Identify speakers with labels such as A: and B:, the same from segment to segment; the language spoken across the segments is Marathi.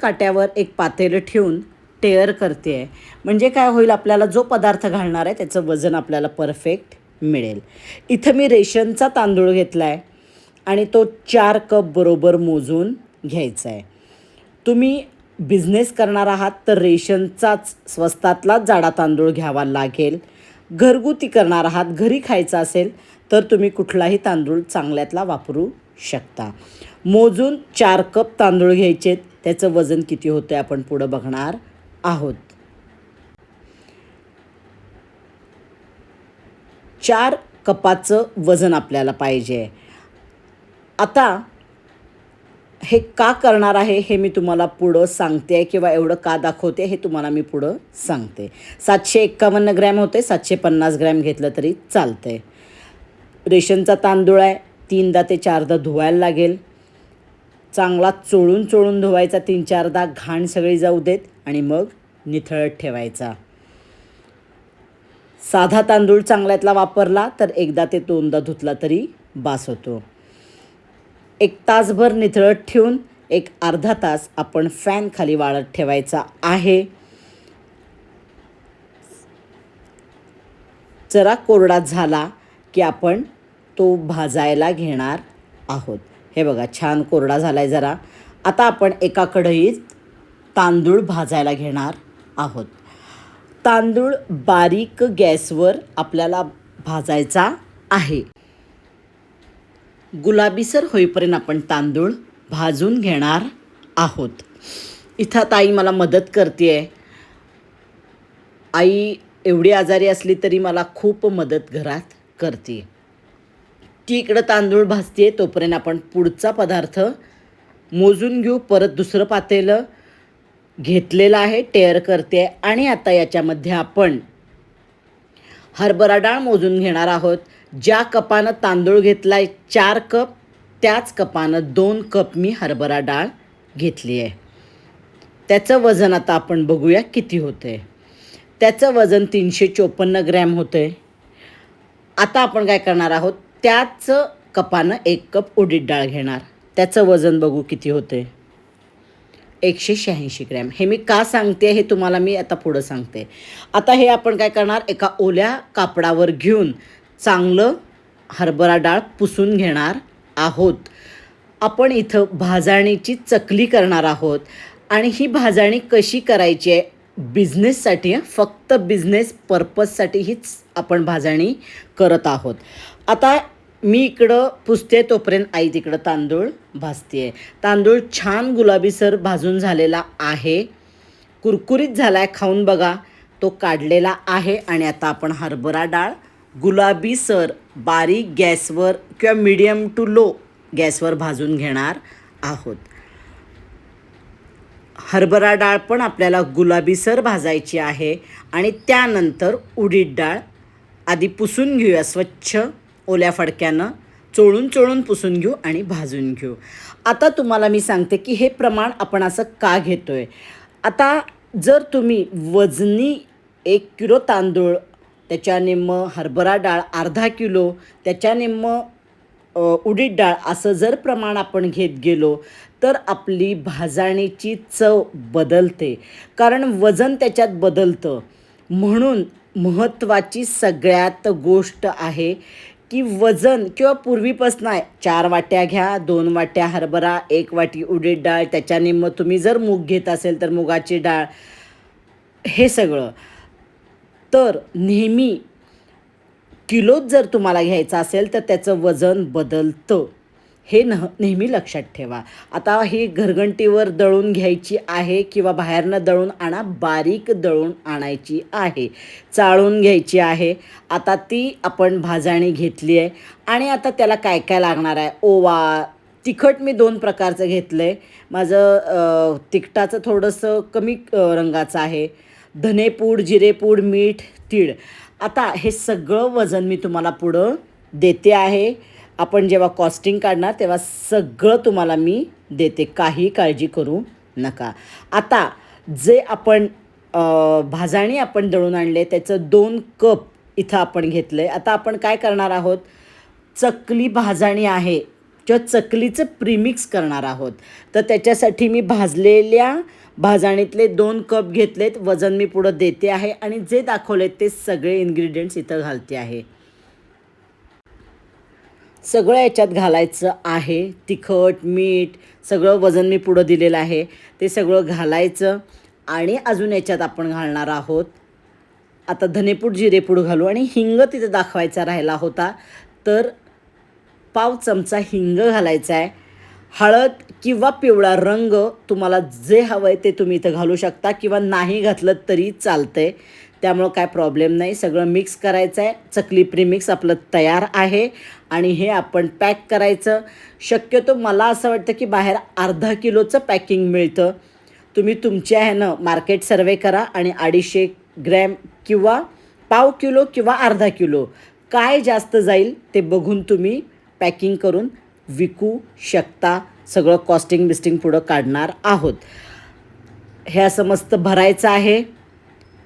A: काट्यावर एक पातेलं ठेवून टेअर करते. आहे म्हणजे काय होईल आपल्याला जो पदार्थ घालणार आहे त्याचं वजन आपल्याला परफेक्ट मिळेल. इथं मी रेशनचा तांदूळ घेतला आहे आणि तो चार कप बरोबर मोजून घ्यायचा आहे तुम्ही बिझनेस करणार आहात तर रेशनचाच स्वस्तातलाच जाडा तांदूळ घ्यावा लागेल. घरगुती करणार आहात घरी खायचा असेल तर तुम्ही कुठलाही तांदूळ चांगल्यातला वापरू शकता. मोजून चार कप तांदूळ घ्यायचेत. त्याचं वजन किती होतं आपण पुढं बघणार आहोत. चार कपाचं वजन आपल्याला पाहिजे. आता हे का करणार आहे हे मी तुम्हाला पुढं सांगते किंवा एवढं का दाखवते हे तुम्हाला मी पुढं सांगते. सातशे एक्कावन्न ग्रॅम होते सातशे पन्नास ग्रॅम घेतलं तरी चालतंय. रेशनचा तांदूळ आहे तीनदा ते चारदा धुवायला लागेल. चांगला चोळून चोळून धुवायचा तीन चारदा घाण सगळी जाऊ देत आणि मग निथळत ठेवायचा. साधा तांदूळ चांगल्यातला वापरला तर एकदा ते दोनदा धुतला तरी बास होतो. एक तासभर निथळत ठेवून एक अर्धा तास आपण फॅन खाली वाळत ठेवायचा आहे. जरा कोरडा झाला की आपण तो भाजायला घेणार आहोत. हे बघा छान कोरडा झाला आहे जरा. आता आपण एका कढईत तांदूळ भाजायला घेणार आहोत. तांदूळ बारीक गॅसवर आपल्याला भाजायचा आहे. गुलाबीसर होईपर्यंत आपण तांदूळ भाजून घेणार आहोत. इथं ताई मला मदत करते आहे आई एवढी आजारी असली तरी मला खूप मदत घरात करते ती इकडं तांदूळ भाजते तोपर्यंत आपण पुढचा पदार्थ मोजून घेऊ. परत दुसरं पातेलं घेतलेलं आहे टेअर करते आणि आता याच्यामध्ये आपण हरभरा डाळ मोजून घेणार आहोत. ज्या कपानं तांदूळ घेतला आहे चार कप त्याच कपानं दोन कप मी हरभरा डाळ घेतली आहे. त्याचं वजन आता आपण बघूया किती होतं आहे त्याचं वजन तीनशे चोपन्न ग्रॅम होतं आहे आता आपण काय करणार आहोत? त्याच कपानं एक कप उडीद डाळ घेणार. त्याचं वजन बघू किती होतं आहे एकशे शहाऐंशी ग्रॅम. हे मी का सांगते हे तुम्हाला मी आता पुढं सांगते. आता हे आपण काय करणार एका ओल्या कापडावर घेऊन चांगलं हरभरा डाळ पुसून घेणार आहोत. आपण इथं भाजणीची चकली करणार आहोत. आणि ही भाजणी कशी करायची आहे बिझनेससाठी फक्त बिझनेस पर्पजसाठी हीच आपण भाजणी करत आहोत. आता मी इकडं पुसते तोपर्यंत आई तिकडं तांदूळ भाजते आहे तांदूळ छान गुलाबीसर भाजून झालेला आहे. कुरकुरीत झाला आहे खाऊन बघा. तो काढलेला आहे आणि आता आपण हरभरा डाळ गुलाबीसर बारीक गॅसवर किंवा मीडियम टू लो गॅसवर भाजून घेणार आहोत. हरभरा डाळ पण आपल्याला गुलाबीसर भाजायची आहे. आणि त्यानंतर उडीद डाळ. आधी पुसून घेऊया स्वच्छ ओल्या फडक्यानं. चोळून चोळून पुसून घेऊ आणि भाजून घेऊ. आता तुम्हाला मी सांगते की हे प्रमाण आपण असं का घेतो आहे आता जर तुम्ही वजनी एक किलो तांदूळ त्याच्या निम्म हरभरा डाळ अर्धा किलो त्याच्या निम्म उडीद डाळ असं जर प्रमाण आपण घेत गेलो तर आपली भाजणीची चव बदलते. कारण वजन त्याच्यात बदलतं. म्हणून महत्त्वाची सगळ्यात गोष्ट आहे की वजन किंवा पूर्वीपासून आहे. चार वाट्या घ्या दोन वाट्या हरभरा एक वाटी उडीद डाळ त्याच्याने मग तुम्ही जर मूग घेत असेल तर मुगाची डाळ हे सगळं. तर नेहमी किलोत जर तुम्हाला घ्यायचं असेल तर त्याचं वजन बदलतं. हे न नेहमी लक्षात ठेवा. आता ही घरघंटीवर दळून घ्यायची आहे किंवा बाहेरनं दळून आणा बारीक दळून आणायची आहे. चाळून घ्यायची आहे. आता ती आपण भाजाणी घेतली आहे. आणि आता त्याला काय काय लागणार आहे? ओवा. तिखट मी दोन प्रकारचं घेतलं आहे माझं तिखटाचं थोडंसं कमी रंगाचं आहे. धनेपूड जिरेपूड मीठ तीळ. आता हे सगळं वजन मी तुम्हाला पुढं देते आहे. आपण जेव्हा कॉस्टिंग काढणार तेव्हा सगळं तुम्हाला मी देते. काही काळजी करू नका. आता जे आपण भाजणी भाजाणी आपण दळून आणले त्याचं दोन कप इथं आपण घेतलं आहे आता आपण काय करणार आहोत? चकली भाजाणी आहे. किंवा चकलीचं प्रीमिक्स करणार आहोत. तर त्याच्यासाठी मी भाजलेल्या भाजणीतले दोन कप घेतलेत. वजन मी पुढं देते आहे आणि जे दाखवलेत ते सगळे इन्ग्रेडियंट्स इथं घालते आहे. सगळं याच्यात घालायचं आहे. तिखट मीठ सगळं वजन मी पुढं दिलेलं आहे. ते सगळं घालायचं आणि अजून याच्यात आपण घालणार आहोत. आता धनेपूड जिरेपूड घालू आणि हिंग तिथे दाखवायचा राहिला होता. तर पाव चमचा हिंग घालायचा आहे. हळद किंवा पिवळा रंग तुम्हाला जे हवं आहे ते तुम्ही इथं घालू शकता किंवा नाही घातलं तरी चालतं आहे त्यामुळं काय प्रॉब्लेम नाही. सगळं मिक्स करायचं आहे. चकली प्रीमिक्स आपलं तयार आहे. आणि हे आपण पॅक करायचं. शक्यतो मला असं वाटतं की बाहेर अर्धा किलोचं पॅकिंग मिळतं. तुम्ही तुमच्या ह्यानं मार्केट सर्वे करा आणि अडीचशे ग्रॅम किंवा पाव किलो किंवा अर्धा किलो. काय जास्त जाईल ते बघून तुम्ही पॅकिंग करून विकू शकता सगळं कॉस्टिंग बिस्टिंग पुढं काढणार आहोत. हे असं मस्त भरायचं आहे.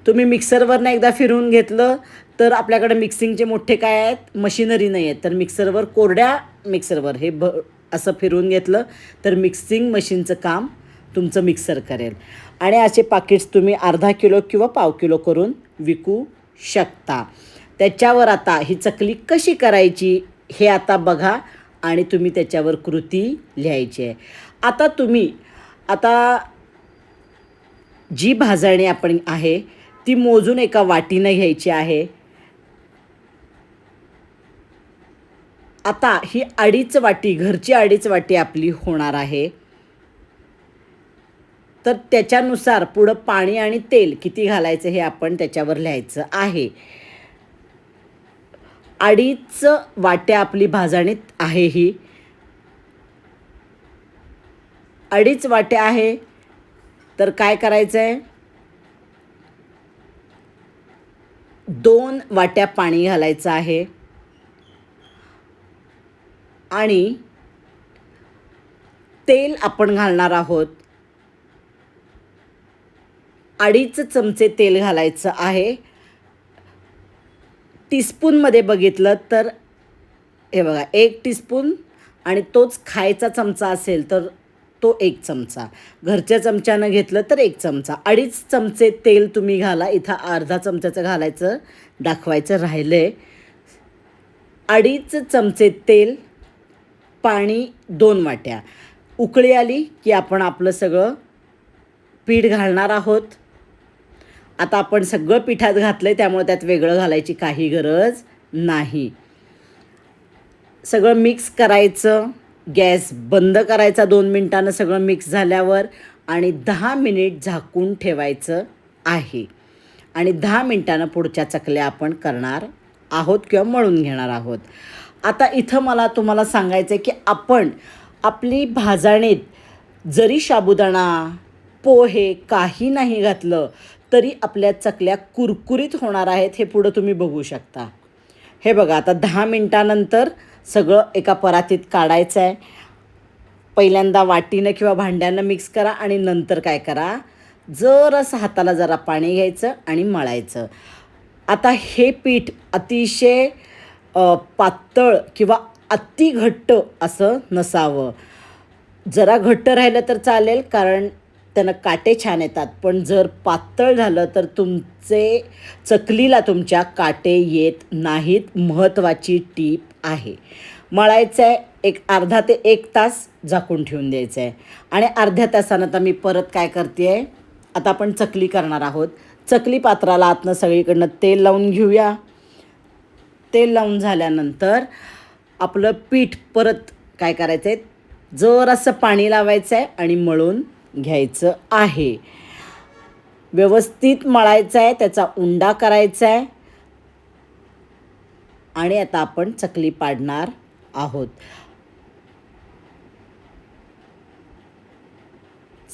A: तुम्ही मिक्सरवरनं एकदा फिरवून घेतलं तर आपल्याकडे मिक्सिंगचे मोठे काय आहेत? मशिनरी नाही आहेत. तर मिक्सरवर कोरड्या मिक्सरवर हे भ असं फिरवून घेतलं तर मिक्सिंग मशीनचं काम तुमचं मिक्सर करेल. आणि असे पाकिट्स तुम्ही अर्धा किलो किंवा पाव किलो करून विकू शकता. त्याच्यावर आता ही चकली कशी करायची? हे आता बघा आणि तुम्ही त्याच्यावर कृती लिहायची आहे. आता तुम्ही आता जी भाजणी आपण आहे ती मोजून एका वाटीनं घ्यायची आहे. आता ही अडीच वाटी घरची अडीच वाटी आपली होणार आहे. तर त्याच्यानुसार पुढं पाणी आणि तेल किती घालायचं हे आपण त्याच्यावर लिहायचं आहे. अडीच वाट्या आपली भाजणीत आहे ही. अडीच वाट्या आहे. तर काय करायचं आहे दोन वाट्या पाणी घालायचं आहे. आणि तेल आपण घालणार आहोत. अडीच चमचे तेल घालायचं आहे. टीस्पूनमध्ये बघितलं तर हे बघा एक टीस्पून आणि तोच खायचा चमचा असेल तर तो एक चमचा. घरच्या चमच्यानं घेतलं तर एक चमचा. अडीच चमचे तेल तुम्ही घाला इथं अर्धा चमच्याचं घालायचं दाखवायचं राहिलं आहे अडीच चमचे तेल पाणी दोन वाट्या. उकळी आली की आपण आपलं सगळं पीठ घालणार आहोत. आता आपण सगळं पिठात घातलं आहे त्यामुळे त्यात वेगळं घालायची काही गरज नाही. सगळं मिक्स करायचं गॅस बंद करायचा दोन मिनटानं सगळं मिक्स झाल्यावर आणि दहा मिनिट झाकून ठेवायचं आहे. आणि दहा मिनटानं पुढच्या चकल्या आपण करणार आहोत किंवा मळून घेणार आहोत. आता इथं मला तुम्हाला सांगायचं आहे की आपण आपली भाजणीत जरी साबुदाणा पोहे काही नाही घातलं तरी आपल्या चकल्या कुरकुरीत होणार आहेत हे पुढं तुम्ही बघू शकता. हे बघा आता दहा मिनटानंतर सगळं एका परातीत काढायचं आहे. पहिल्यांदा वाटीनं किंवा भांड्यानं मिक्स करा आणि नंतर काय करा? जरस हाताला जरा पाणी घ्यायचं आणि मळायचं. आता हे पीठ अतिशय पातळ किंवा अति घट्ट असं नसावं. जरा घट्ट राहिलं तर चालेल कारण त्यानं काटे छान येतात. पण जर पातळ झालं तर तुमचे चकलीला तुमच्या काटे येत नाहीत महत्त्वाची टीप आहे. मळायचं आहे एक अर्धा ते एक तास झाकून ठेवून द्यायचं आहे आणि अर्ध्या तासानं तर मी परत काय करते आहे आता आपण चकली करणार आहोत. चकली पात्राला आतनं सगळीकडनं तेल लावून घेऊया. तेल लावून झाल्यानंतर आपलं पीठ परत काय करायचं आहे जरासं पाणी लावायचं आहे आणि मळून घ्यायचं आहे. व्यवस्थित मळायचं आहे त्याचा उंडा करायचा आहे. आणि आता आपण चकली पाडणार आहोत.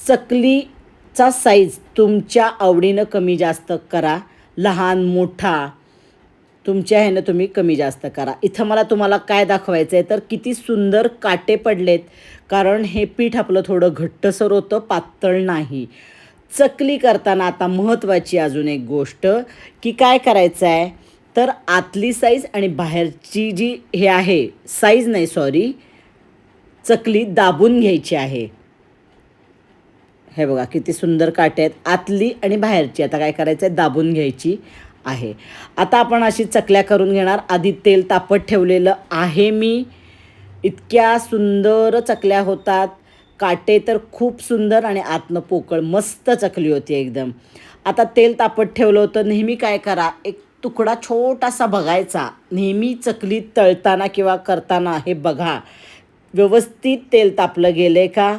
A: चकलीचा साईज तुमच्या आवडीनं कमी जास्त करा. लहान मोठा. तुमच्या ह्यानं तुम्ही कमी जास्त करा. इथं मला तुम्हाला काय दाखवायचं आहे तर किती सुंदर काटे पडलेत. कारण हे पीठ आपलं थोडं घट्टसर होतं पातळ नाही. चकली करताना आता महत्त्वाची अजून एक गोष्ट की काय करायचं आहे तर आतली साईज आणि बाहेरची जी हे आहे साईज नाही सॉरी चकली दाबून घ्यायची आहे. हे बघा किती सुंदर काटे आहेत. आतली आणि बाहेरची आता काय करायचं आहे दाबून घ्यायची. आहे. आता आपण अशी चकल्या करून घेणार. आधी तेल तापत ठेवलेलं आहे मी. इतक्या सुंदर चकल्या होतात. काटे तर खूप सुंदर आणि आतनं पोकळ मस्त चकली होती एकदम. आता तेल तापत ठेवलं होतं. नेहमी काय करा एक तुकडा छोटासा बघायचा. नेहमी चकली तळताना किंवा करताना हे बघा. व्यवस्थित तेल तापलं गेले का?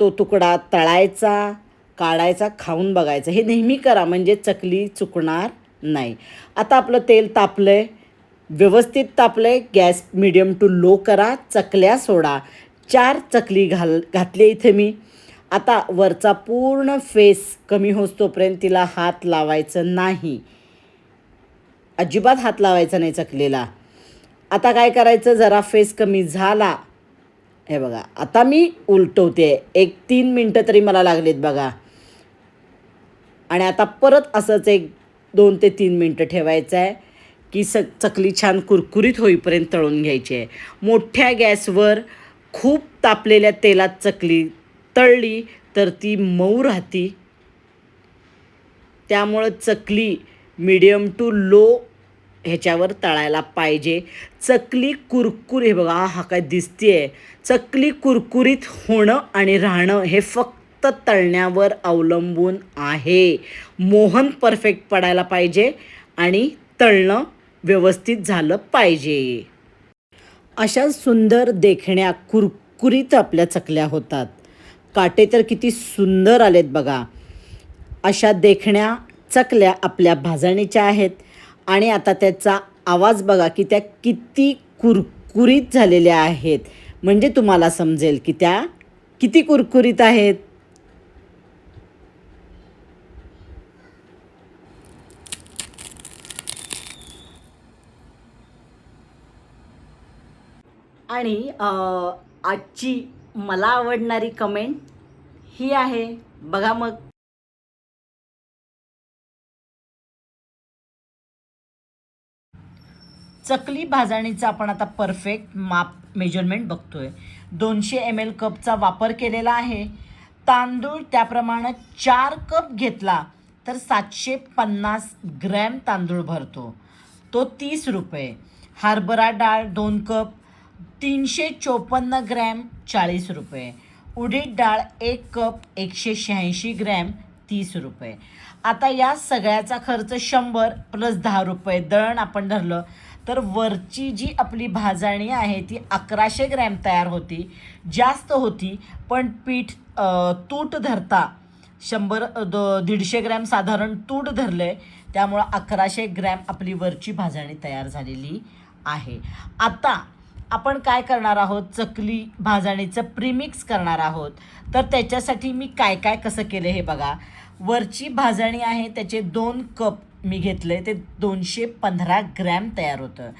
A: तो तुकडा तळायचा. काढायचा खाऊन बघायचा. हे नेहमी करा म्हणजे चकली चुकणार नाही. आता आपलं तेल तापलं आहे व्यवस्थित तापलं आहे गॅस मिडियम टू लो करा चकल्या सोडा. चार चकली घाल घातली इथे मी. आता वरचा पूर्ण फेस कमी होतोपर्यंत तिला हात लावायचं नाही. अजिबात हात लावायचा नाही चकलीला. आता काय करायचं? जरा फेस कमी झाला. हे बघा आता मी उलटवते. एक तीन मिनटं तरी मला लागलीत बघा. आणि आता परत असंच एक दोन ते तीन मिनटं ठेवायचं आहे की स चकली छान कुरकुरीत होईपर्यंत तळून घ्यायची आहे. मोठ्या गॅसवर खूप तापलेल्या तेलात चकली तळली तर ती मऊ राहती. त्यामुळं चकली मिडियम टू लो ह्याच्यावर तळायला पाहिजे. चकली कुरकुरी हे बघा हा काय दिसते आहे चकली कुरकुरीत होणं आणि राहणं हे फक्त तळण्यावर अवलंबून आहे. मोहन परफेक्ट पडायला पाहिजे आणि तळणं व्यवस्थित झालं पाहिजे. अशा सुंदर देखण्या कुरकुरीत आपल्या चकल्या होतात. काटे तर किती सुंदर आलेत बघा. अशा देखण्या चकल्या आपल्या भाजणीच्या आहेत आणि आता त्याचा आवाज बघा की त्या किती कुरकुरीत झालेल्या आहेत. म्हणजे तुम्हाला समजेल की त्या किती कुरकुरीत आहेत. आणि आजची मला आवडणारी कमेंट ही आहे. बघा मग. चकली भाजणीचा आपण आता परफेक्ट माप मेजरमेंट बघतोय. दोनशे एम एल कपचा वापर केलेला आहे. तांदूळ त्याप्रमाणे चार कप घेतला तर सातशे पन्नास ग्रॅम तांदूळ भरतो. तो तीस रुपये. हरभरा डाळ दोन कप. तीनशे चोपन्न ग्रॅम चाळीस रुपये. उडीद डाळ एक कप एकशे शहाऐंशी ग्रॅम तीस रुपये. आता या सगळ्याचा खर्च शंभर प्लस दहा रुपये दळण आपण धरलं तर वरची जी आपली भाजणी आहे ती अकराशे ग्रॅम तयार होती जास्त होती पण पीठ तूट धरता शंभर द दो दीडशे ग्रॅम साधारण तूट धरलं आहे त्यामुळं अकराशे ग्रॅम आपली वरची भाजणी तयार झालेली आहे. आता आपण काय करणार आहोत? चकली भाजणीचं प्रीमिक्स करणार आहोत. तर त्याच्यासाठी मी काय काय कसं केलं हे बघा. वरची भाजणी आहे त्याचे दोन कप मी घेतले ते दोनशे पंधरा ग्रॅम तयार होतं.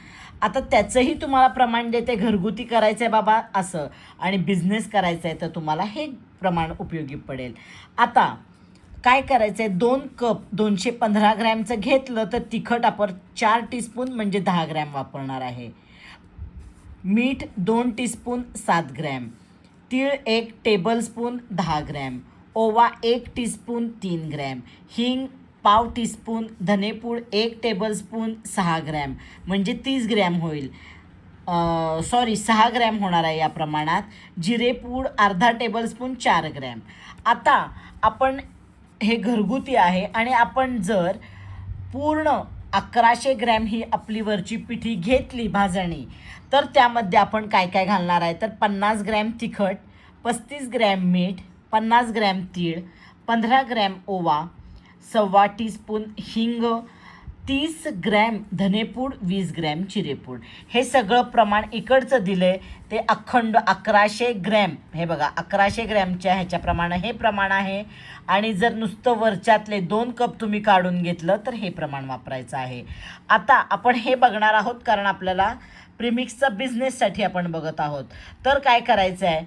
A: आता त्याचंही तुम्हाला प्रमाण देते घरगुती करायचं आहे बाबा असं. आणि बिझनेस करायचा आहे तर तुम्हाला हे प्रमाण उपयोगी पडेल. आता काय करायचं आहे दोन कप दोनशे पंधरा ग्रॅमचं घेतलं तर तिखट आपण चार टीस्पून म्हणजे दहा ग्रॅम वापरणार आहे. मीठ दोन टीस्पून सात ग्रॅम. तीळ एक टेबलस्पून दहा ग्रॅम. ओवा एक टीस्पून तीन ग्रॅम. हिंग पाव टीस्पून धनेपूड एक टेबलस्पून सहा ग्रॅम. म्हणजे तीस ग्रॅम होईल. सॉरी सहा ग्रॅम होणार आहे या प्रमाणात. जिरेपूड अर्धा टेबलस्पून चार ग्रॅम. आता आपण हे घरगुती आहे आणि आपण जर पूर्ण अकराशे ग्रॅम ही आपली वरची पिठी घेतली भाजणी तर त्यामध्ये आपण काय काय घालणार आहे? तर पन्नास ग्रॅम तिखट पस्तीस ग्रॅम मीठ पन्नास ग्रॅम तीळ पंधरा ग्रॅम ओवा सव्वा टीस्पून हिंग तीस ग्रॅम धनेपूड वीस ग्रॅम चिरेपूड. हे सगळं प्रमाण इकडचं दिलं आहे ते अखंड अकराशे ग्रॅम. हे बघा अकराशे ग्रॅमच्या ह्याच्याप्रमाणे हे प्रमाण आहे. आणि जर नुसतं वरच्यातले दोन कप तुम्ही काढून घेतलं तर हे प्रमाण वापरायचं आहे. आता आपण हे बघणार आहोत कारण आपल्याला प्रिमिक्सचा बिझनेससाठी आपण बघत आहोत. तर काय करायचं आहे?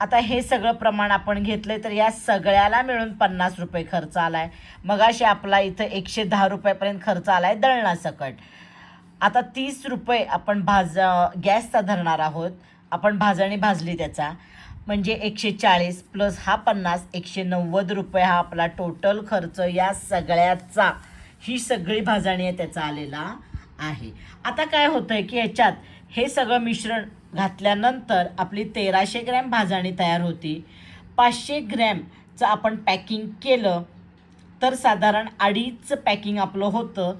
A: आता हे सगळं प्रमाण आपण घेतलं तर या सगळ्याला मिळून पन्नास रुपये खर्च आला आहे मगाशी आपला इथं एकशे दहा रुपयापर्यंत खर्च आला आहे दळणासकट. आता तीस रुपये आपण भाज गॅसचा धरणार आहोत. आपण भाजणी भाजली त्याचा. म्हणजे एकशे चाळीस प्लस हा पन्नास एकशे नव्वद रुपये हा आपला टोटल खर्च या सगळ्याचा. ही सगळी भाजणी आहे त्याचा आलेला. आहे. आता काय होतं आहे की याच्यात हे सगळं मिश्रण घातल्यानंतर आपली तेराशे ग्रॅम भाजणी तयार होती. पाचशे ग्रॅमचं आपण पॅकिंग केलं तर साधारण अडीच पॅकिंग आपलं होतं.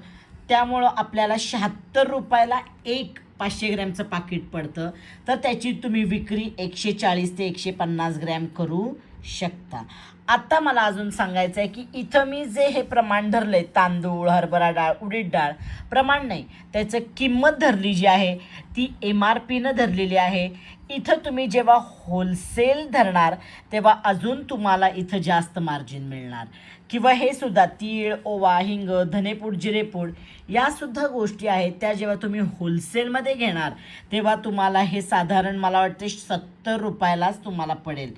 A: त्यामुळं आपल्याला शहात्तर रुपयाला एक पाचशे ग्रॅमचं पाकिट पडतं. तर त्याची तुम्ही विक्री एकशे चाळीस ते एकशे पन्नास ग्रॅम करू. शकता. आता मला अजून सांगायचं आहे की इथं मी जे हे प्रमाण धरलं आहे तांदूळ हरभरा डाळ उडीद डाळ प्रमाण नाही. त्याचं किंमत धरली जी आहे ती एम आर पीनं धरलेली आहे. इथं तुम्ही जेव्हा होलसेल धरणार तेव्हा अजून तुम्हाला इथं जास्त मार्जिन मिळणार. किंवा हे सुद्धा तीळ ओवा हिंग धनेपूड जिरेपूड यासुद्धा गोष्टी आहेत त्या जेव्हा तुम्ही होलसेलमध्ये घेणार तेव्हा तुम्हाला हे साधारण मला वाटते सत्तर रुपयालाच तुम्हाला पडेल.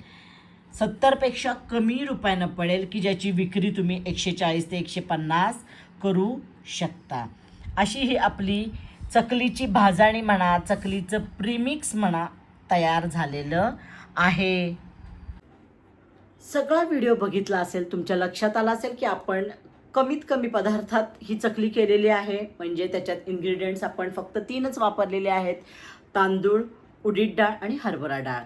A: सत्तरपेक्षा कमी रुपयानं पडेल की ज्याची विक्री तुम्ही एकशे चाळीस ते एकशे पन्नास करू शकता. अशी ही आपली चकलीची भाजणी म्हणा चकलीचं प्रीमिक्स म्हणा तयार झालेलं आहे. सगळा व्हिडिओ बघितला असेल तुमच्या लक्षात आला असेल की आपण कमीत कमी पदार्थात ही चकली केलेली आहे. म्हणजे त्याच्यात इन्ग्रेडियंट्स आपण फक्त तीनच वापरलेले आहेत. तांदूळ उडीद डाळ आणि हरभरा डाळ.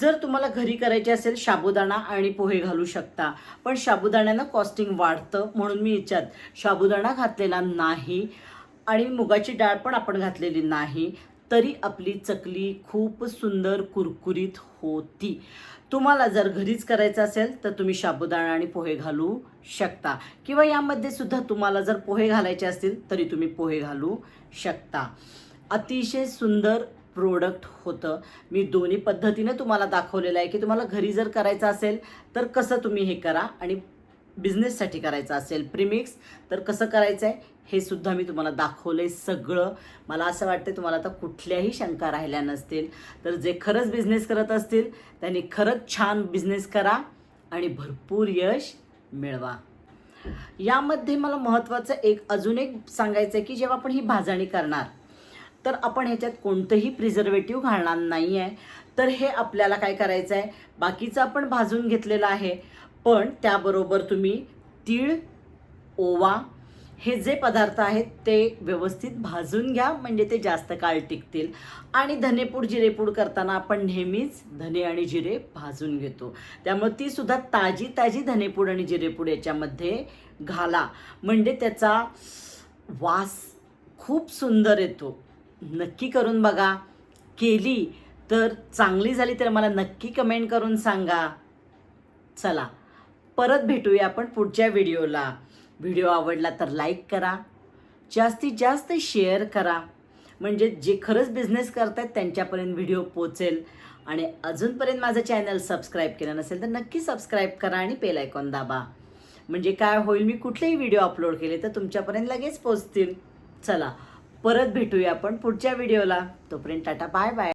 A: जर तुम्हाला घरी करायचे असेल साबुदाणा आणि पोहे घालू शकता. पण साबुदाण्यानं कॉस्टिंग वाढतं म्हणून मी याच्यात साबुदाणा घातलेला नाही आणि मुगाची डाळ पण आपण घातलेली नाही तरी आपली चकली खूप सुंदर कुरकुरीत होती. तुम्हाला जर घरीच करायचं असेल तर तुम्ही साबुदाणा आणि पोहे घालू शकता. किंवा यामध्ये सुद्धा तुम्हाला जर पोहे घालायचे असतील तरी तुम्ही पोहे घालू शकता. अतिशय सुंदर प्रोडक्ट होतं. मी दोन्ही पद्धतीनं तुम्हाला दाखवलेलं आहे की तुम्हाला घरी जर करायचं असेल तर कसं तुम्ही हे करा आणि बिझनेससाठी करायचं असेल. प्रीमिक्स तर कसं करायचं आहे हे सुद्धा मी तुम्हाला दाखवलं आहे सगळं. मला असं वाटतं तुम्हाला आता कुठल्याही शंका राहिल्या नसतील. तर जे खरंच बिझनेस करत असतील त्यांनी खरंच छान बिझनेस करा आणि भरपूर यश मिळवा. यामध्ये मला महत्त्वाचं एक अजून एक सांगायचं आहे की जेव्हा आपण ही भाजणी करणार तर आपण ह्याच्यात कोणतंही प्रिझर्वेटिव्ह घालणार नाही आहे तर हे आपल्याला काय करायचं आहे बाकीचं आपण भाजून घेतलेलं आहे. पण त्याबरोबर तुम्ही तीळ ओवा हे जे पदार्थ आहेत ते व्यवस्थित भाजून घ्या म्हणजे ते जास्त काळ टिकतील. आणि धनेपूड जिरेपूड करताना आपण नेहमीच धने आणि जिरे भाजून घेतो. त्यामुळे ती सुद्धा ताजी ताजी धनेपूड आणि जिरेपूड याच्यामध्ये घाला. म्हणजे त्याचा वास खूप सुंदर येतो. नक्की करून बघा. केली तर चांगली झाली तर मला नक्की कमेंट करून सांगा. चला परत भेटूया आपण पुढच्या व्हिडिओला. व्हिडिओ आवडला तर लाईक करा. जास्तीत जास्त शेअर करा. म्हणजे जे खरंच बिझनेस करतायत त्यांच्यापर्यंत व्हिडिओ पोचेल. आणि अजूनपर्यंत माझं चॅनल सबस्क्राईब केलं नसेल तर नक्की सबस्क्राईब करा आणि बेल आयकॉन दाबा. म्हणजे काय होईल मी कुठलेही व्हिडिओ अपलोड केले तर तुमच्यापर्यंत लगेच पोचतील. चला परत भेटूया आपण पुढच्या व्हिडिओला. तोपर्यंत टाटा बाय बाय.